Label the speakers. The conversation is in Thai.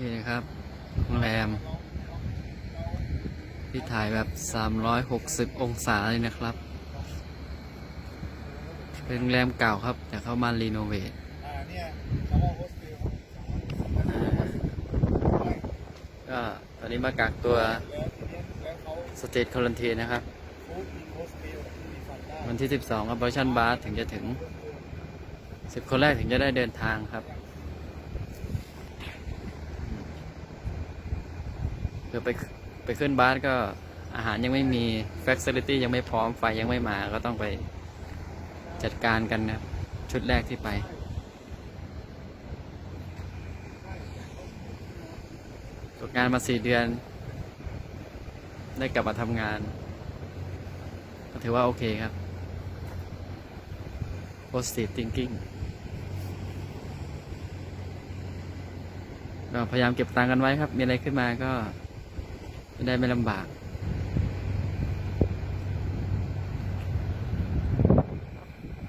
Speaker 1: นี่นะครับโรงแรม ที่ถ่ายแบบ 360 องศาเลยนะครับ เป็นโรงแรมเก่าครับ แต่เข้ามารีโนเวทก็ตอนนี้มากักตัวสเตทคอลันเทีนะครับ วันที่ 12ครับเวอร์ชันบาร์ถึงจะถึง 10 คนแรกถึงจะได้เดินทางครับ เดี๋ยวไปไปขึ้นบาสก็อาหารยังไม่มี f a c i l i t y ยังไม่พร้อมไฟยังไม่มาก็ต้องไปจัดการกันนะครับชุดแรกที่ไป ตกงานมาสี่เดือน ได้กลับมาทำงาน ก็ถือว่าโอเคครับ positive thinking ก็พยายามเก็บตังค์กันไว้ครับ มีอะไรขึ้นมาก็ ได้ไม่ลำบาก